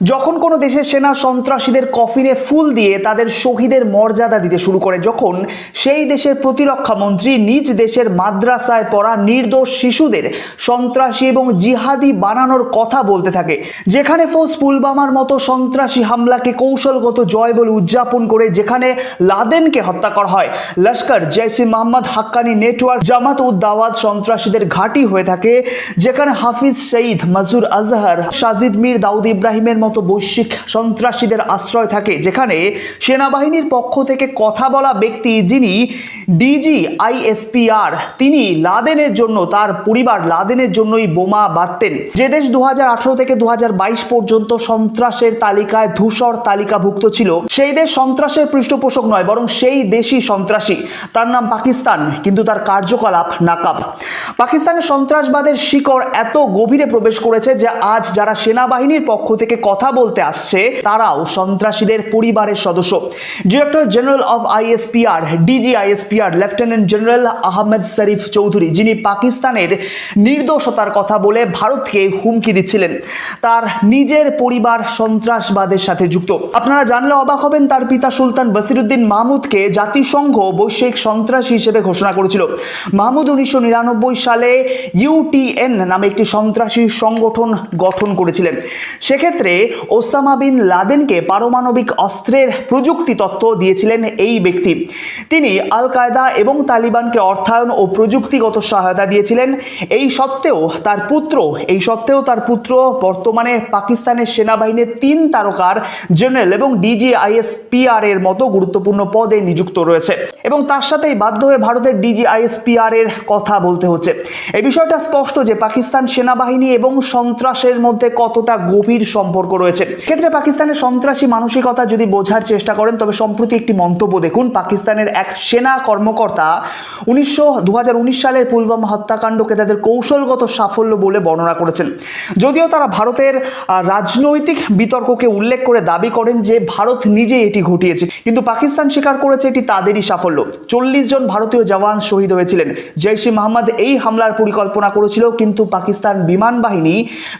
যখন কোনো দেশের সেনা সন্ত্রাসীদের কফিনে ফুল দিয়ে তাদের শহীদের মর্যাদা দিতে শুরু করে, যখন সেই দেশের প্রতিরক্ষা মন্ত্রী নিজ দেশের মাদ্রাসায় পড়া নির্দোষ শিশুদের সন্ত্রাসী এবং জিহাদি বানানোর কথা বলতে থাকে, যেখানে ফোর্স পুলবামার মতো সন্ত্রাসী হামলাকে কৌশলগত জয় বলে উদযাপন করে যেখানে লাদেনকে হত্যা করা হয়। লস্কর জৈসি মোহাম্মদ হাক্কানি নেটওয়ার্ক জামাত উদ দাওয়াত সন্ত্রাসীদের ঘাঁটি হয়ে থাকে, যেখানে হাফিজ সঈদ, মাজুর আজহার, সাজিদ মীর, দাউদ ইব্রাহিমের মতো বৈশ্বিক সন্ত্রাসীদের আশ্রয় থাকে, যেখানে সেনাবাহিনীর পক্ষ থেকে কথা বলা ব্যক্তি যিনি ডিজি আইএসপিআর তিনি লাদেনের জন্য, তার পরিবার লাদেনের জন্যই বোমা বাঁধতেন। যে দেশ দু থেকে দু পর্যন্ত সন্ত্রাসের তালিকায় ধূসর তালিকাভুক্ত ছিল, সেই দেশ সন্ত্রাসের পৃষ্ঠপোষক নয়, বরং সেই দেশই সন্ত্রাসী। তার নাম পাকিস্তান, কিন্তু তার কার্যকলাপ নাকাব। পাকিস্তানের সন্ত্রাসবাদের শিকড় এত গভীরে প্রবেশ করেছে যে আজ যারা সেনাবাহিনীর পক্ষ থেকে কথা বলতে আসছে, তারাও সন্ত্রাসীদের পরিবারের সদস্য। Director general of ISPR DG ISPR lieutenant general Ahmed Sharif Chaudhry যিনি পাকিস্তানের নির্দোষতার কথা বলে ভারতকে হুমকি দিচ্ছিলেন, তার নিজের পরিবার সন্ত্রাসবাদের সাথে যুক্ত। আপনারা জানলে অবাক হবেন, তার পিতা সুলতান বসিরুদ্দিন মাহমুদকে জাতিসংঘ বৈশ্বিক সন্ত্রাসী হিসেবে ঘোষণা করেছিল। মাহমুদ উনিশশো নিরানব্বই সালে ইউটিএন নামে একটি সন্ত্রাসী সংগঠন গঠন করেছিলেন। সেক্ষেত্রে ওসামা বিন লাদেনকে পারমাণবিক অস্ত্রের প্রযুক্তি তত্ত্ব দিয়েছিলেন এই ব্যক্তি। তিনি আল কায়দা এবং তালিবানকে অর্থায়ন ও প্রযুক্তিগত সহায়তা দিয়েছিলেন। এই সত্ত্বেও তার পুত্র, এই সত্ত্বেও তার পুত্র বর্তমানে পাকিস্তানের সেনাবাহিনীর তিন তারকার জেনারেল এবং ডিজিআইএসপিআর এর মতো গুরুত্বপূর্ণ পদে নিযুক্ত রয়েছে। এবং তার সাথেই বাধ্য হয়ে ভারতের ডিজিআইএসপিআর এর কথা বলতে হচ্ছে। এই বিষয়টা স্পষ্ট যে পাকিস্তান সেনাবাহিনী এবং সন্ত্রাসের মধ্যে কতটা গভীর সম্পর্ক রয়েছে। ক্ষেত্রে পাকিস্তানের সন্ত্রাসী মানসিকতা যদি বোঝার চেষ্টা করেন, তবে সম্প্রতি একটি মন্তব্য দেখুন, পাকিস্তানের এক সেনা কর্মকর্তা উনিশশো দু সালের পুলবামা হত্যাকাণ্ডকে তাদের কৌশলগত সাফল্য বলে বর্ণনা করেছেন। যদিও তারা ভারতের রাজনৈতিক বিতর্ককে উল্লেখ করে দাবি করেন যে ভারত নিজেই এটি ঘটিয়েছে, কিন্তু পাকিস্তান স্বীকার করেছে এটি তাদেরই সাফল্য। চল্লিশ জন ভারতীয় জওয়ান শহীদ হয়েছিলেন। জৈশি মোহাম্মদ এই হামলার পরিকল্পনা করেছিল, কিন্তু পাকিস্তান বিমান বাহিনী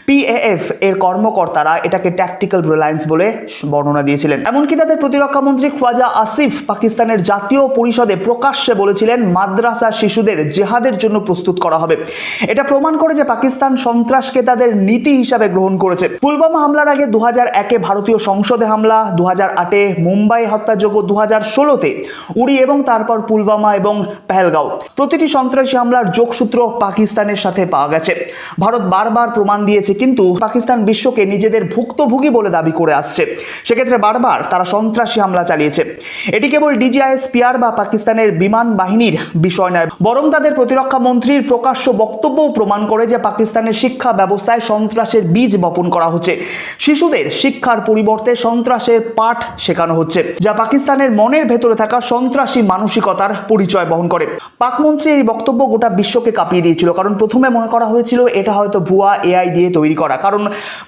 পিএএফ এর কর্মকর্তারা এটাকে ট্যাকটিক্যাল রিলায়েন্স বলে বর্ণনা দিয়েছিলেন। এমনকি তাদের প্রতিরক্ষা মন্ত্রী খোয়াজা আসিফ পাকিস্তানের জাতীয় পরিষদে প্রকাশ্যে বলেছিলেন, মাদ্রাসা শিশুদের জেহাদের জন্য প্রস্তুত করা হবে। এটা প্রমাণ করে যে পাকিস্তান সন্ত্রাসকে তাদের নীতি হিসাবে গ্রহণ করেছে। পুলবামা হামলার আগে দু একে ভারতীয় সংসদে হামলা দু আটে মুম্বাই হত্যাযোগ্য দু হাজার ষোলোতে উড়ি এবং তারপর পুলবামা এবং পেহেলগাঁও। প্রতিটি সন্ত্রাসী হামলার যোগসূত্র পাকিস্তানের সাথে পাওয়া গেছে। ভারত বারবার প্রমাণ দিয়েছে, কিন্তু পাকিস্তান বিশ্বকে নিজেদের ভুক্তভোগী বলে দাবি করে আসছে। সেক্ষেত্রে বারবার তারা সন্ত্রাসী হামলা চালিয়েছে। এটি কেবল ডিজিআইএস ডিজিআইএসপিআর বা পাকিস্তানের বিমান বাহিনীর বিষয় নয়, বরং তাদের প্রতিরক্ষা মন্ত্রীর প্রকাশ্য বক্তব্যও প্রমাণ করে যে পাকিস্তানের শিক্ষা ব্যবস্থায় সন্ত্রাসের বীজ বপন করা হচ্ছে। শিশুদের শিক্ষার পরিবর্তে সন্ত্রাসের পাঠ শেখানো হচ্ছে, যা পাকিস্তানের মনের ভেতরে থাকা সন্ত্রাসী মানসিকতার পরিচয় বহন করে। পাক মন্ত্রীর এই বক্তব্য গোটা বিশ্বকে কাঁপিয়ে দিয়েছিল, কারণ প্রথমে মনে করা হয়েছিল এটা হয়তো ভুয়া এআই দিয়ে তৈরি করা, কারণ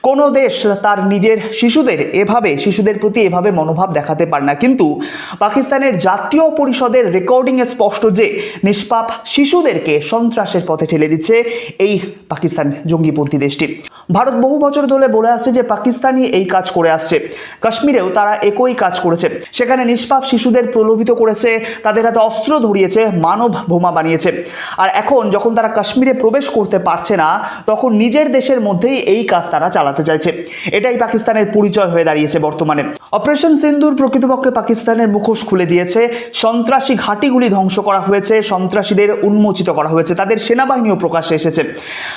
কোনো দেশ তার নিজের শিশুদের এভাবে, শিশুদের প্রতি এভাবে মনোভাব দেখাতে পারে না। কিন্তু পাকিস্তানের জাতীয় পরিষদের রেকর্ডিংয়ে স্পষ্ট যে নিষ্পাপ শিশুদেরকে সন্ত্রাসের পথে ঠেলে দিচ্ছে এই পাকিস্তান জঙ্গিপন্থী দেশটি। ভারত বহু বছর ধরে বলে আসছে যে পাকিস্তানি এই কাজ করে আসছে। কাশ্মীরেও তারা একই কাজ করেছে। সেখানে নিষ্পাপ শিশুদের প্রলোভিত করেছে, তাদের হাতে অস্ত্র ধরিয়েছে, মানব বোমা বানিয়েছে। আর এখন যখন তারা কাশ্মীরে প্রবেশ করতে পারছে না, তখন নিজের দেশের মধ্যেই এই কাজ তারা চালাতে চাইছে। এটাই পাকিস্তানের পরিচয় হয়ে দাঁড়িয়েছে বর্তমানে। অপারেশন সিন্দুর প্রকৃতপক্ষে পাকিস্তানের মুখোশ খুলে দিয়েছে। সন্ত্রাসী ঘাঁটিগুলি ধ্বংস করা হয়েছে, সন্ত্রাসীদের উন্মোচিত করা হয়েছে। তাদের সেনাবাহিনীও প্রকাশ্যে এসেছে।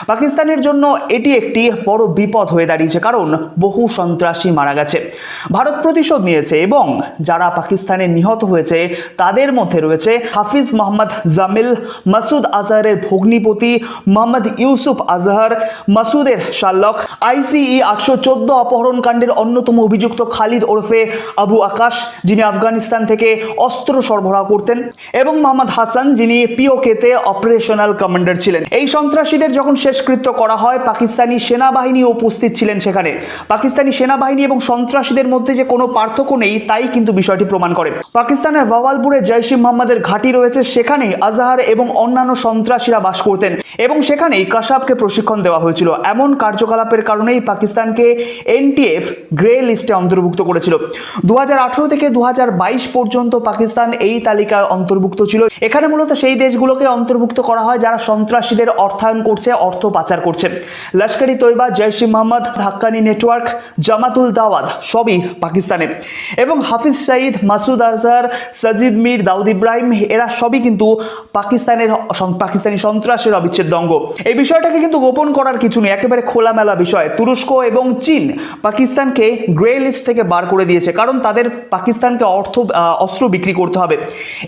পাকিস্তানের জন্য এটি একটি বড় বিপদ হয়ে দাঁড়িয়েছে, কারণ বহু সন্ত্রাসী মারা গেছে। ভারত প্রতিশোধ নিয়েছে এবং যারা পাকিস্তানে নিহত হয়েছে, তাদের মধ্যে রয়েছে হাফিজ মোহাম্মদ জামিল, মাসুদ আজহারের ভগ্নিপতি মোহাম্মদ ইউসুফ আজহার, মাসুদের শাল্লক আইসিই আটশো চোদ্দ অপহরণকাণ্ডের অন্যতম অভিযুক্ত খালিদ ওরফে আবু আকাশ, যিনি আফগানিস্তান থেকে অস্ত্র সরবরাহ করতেন, এবং মোহাম্মদ হাসান, যিনি পিওকেতে অপারেশনাল কমান্ডার ছিলেন। এই সন্ত্রাসীদের যখন শেষকৃত্য করা হয়, পাকিস্তানি সেনাবাহিনী উপস্থিত ছিলেন সেখানে। পাকিস্তানি সেনাবাহিনী এবং সন্ত্রাসীদের মধ্যে যে কোনো পার্থক্য নেই, তাই কিন্তু বিষয়টি প্রমাণ করে। পাকিস্তানের ভাওয়ালপুরে জৈশ মোহাম্মদের ঘাঁটি রয়েছে, সেখানেই আজাহার এবং অন্যান্য সন্ত্রাসীরা বাস করতেন। এবং সেখানেই কাসাবকে প্রশিক্ষণ দেওয়া হয়েছিল। এমন কার্যকলাপের কারণেই পাকিস্তানকে এনটিএফ গ্রে লিস্টে অন্তর্ভুক্ত করেছিল। দু হাজার আঠেরো থেকে দু হাজার বাইশ পর্যন্ত পাকিস্তান এই তালিকায় অন্তর্ভুক্ত ছিল। এখানে মূলত সেই দেশগুলোকে অন্তর্ভুক্ত করা হয় যারা সন্ত্রাসীদের অর্থায়ন করছে, অর্থ পাচার করছে। লস্করি তৈবা ই মোহাম্মদ হাক্কানি নেটওয়ার্ক, জামাতুল দাওয়াত সবই পাকিস্তানে এবং হাফিজ সাইদ মাসুদ আজহার, সাজিদ মির, দাউদ ইব্রাহিম, এরা সবই কিন্তু পাকিস্তানের পাকিস্তানি সন্ত্রাসের অবিচ্ছেদ্য অঙ্গ এই বিষয়টাকে কিন্তু গোপন করার কিছু নেই। একেবারে খোলামেলা বিষয়। তুরস্ক এবং চীন পাকিস্তানকে গ্রে লিস্ট থেকে বার করে দিয়েছে। কারণ তাদের পাকিস্তানকে অর্থ অস্ত্র বিক্রি করতে হবে।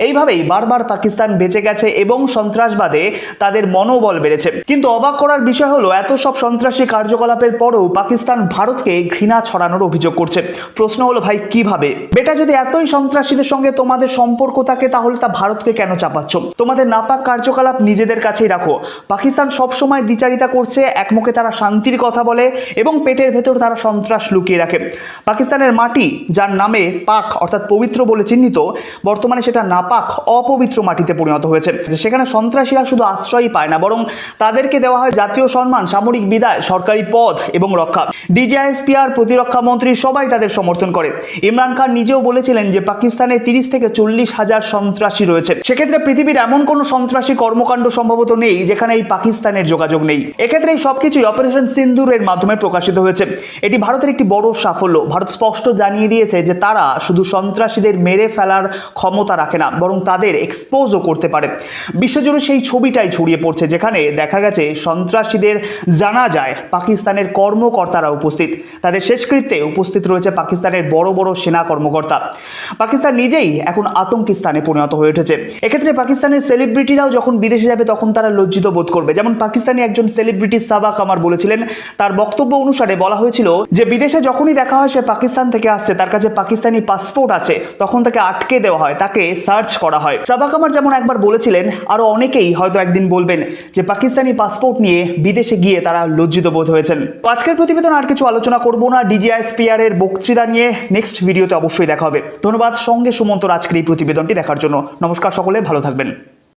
এইভাবেই বারবার পাকিস্তান বেঁচে গেছে এবং সন্ত্রাসবাদে তাদের মনোবল বেড়েছে। কিন্তু অবাক করার বিষয় হলো, এত সব সন্ত্রাসী কার্যকলাপের পরেও পাকিস্তান ভারতকে ঘৃণা ছড়ানোর অভিযোগ করছে। প্রশ্ন হলো, ভাই, কীভাবে? বেটা, যদি এতই সন্ত্রাসীদের সঙ্গে তোমাদের সম্পর্ক থাকে, তাহলে তা ভারতকে কেন চাপাচ্ছ? তোমাদের নাপাক কার্যকলাপ নিজেদের কাছেই রাখো। পাকিস্তান সবসময় দ্বিচারিতা করছে, একমুখে তারা শান্তির কথা বলে এবং পেটের ভেতর তারা সন্ত্রাস লুকিয়ে রাখে। পাকিস্তানের মাটি, যার নামে পাক অর্থাৎ পবিত্র বলে চিহ্নিত, বর্তমানে সেটা নাপাক, অপবিত্র মাটিতে পরিণত হয়েছে। সেখানে সন্ত্রাসীরা শুধু আশ্রয়ই পায় না, বরং তাদেরকে দেওয়া হয় জাতীয় সম্মান, সামরিক বিদায়, সরকারি পদ এবং রক্ষা। ডিজিআইএসপিআর প্রতিরক্ষা মন্ত্রী সবাই তাদের সমর্থন করে। ইমরান খান নিজেও বলেছিলেন যে, পাকিস্তানে তিরিশ থেকে চল্লিশ হাজার সন্ত্রাসী রয়েছে। সেক্ষেত্রে পৃথিবীর এমন কোনো সন্ত্রাসী কর্মকাণ্ড সম্ভবত নেই, যেখানে এই পাকিস্তানের যোগাযোগ নেই। এক্ষেত্রে এই সবকিছুই অপারেশন সিন্দুরের মাধ্যমে প্রকাশিত হয়েছে। এটি ভারতের একটি বড় সাফল্য। ভারত স্পষ্ট জানিয়ে দিয়েছে যে তারা শুধু সন্ত্রাসীদের মেরে ফেলার ক্ষমতা রাখে না, বরং তাদের এক্সপোজও করতে পারে। বিশ্বজুড়ে সেই ছবিটাই ছড়িয়ে পড়ছে, যেখানে দেখা গেছে সন্ত্রাসীদের জানা যায় পাকিস্তানের কর্মকর্তারা উপস্থিত। তাদের শেষকৃত্যে উপস্থিত রয়েছে পাকিস্তানের বড় বড় সেনা কর্মকর্তা। পাকিস্তান নিজেই এখন আতঙ্কিস্তানে পরিণত হয়ে উঠেছে। এক্ষেত্রে পাকিস্তানের সেলিব্রিটিরাও যখন বিদেশে যাবে, তখন তারা লজ্জিত বোধ করবে। যেমন পাকিস্তানি একজন সেলিব্রিটি সাবা কামার বলেছিলেন, তার বক্তব্য অনুসারে বলা হয়েছিল যে, বিদেশে যখনই দেখা হয় সে পাকিস্তান থেকে আসছে, তার কাছে পাকিস্তানি পাসপোর্ট আছে, তখন তাকে আটকে দেওয়া হয়, তাকে সার্চ করা হয়। সাবা কামার যেমন একবার বলেছিলেন আরও অনেকেই হয়তো একদিন বলবেন যে, পাকিস্তানি পাসপোর্ট নিয়ে বিদেশে গিয়ে তারা লজ্জিত বোধ হয়েছেন। আজকের প্রতিবেদন আর কিছু আলোচনা করব না ডিজিআইএসপিআর এর বক্তৃতা নিয়ে নেক্সট ভিডিওতে অবশ্যই দেখা হবে। ধন্যবাদ, সঙ্গে সুমন্ত আজকের এই প্রতিবেদনটি দেখার জন্য। নমস্কার সকলে, ভালো থাকবেন।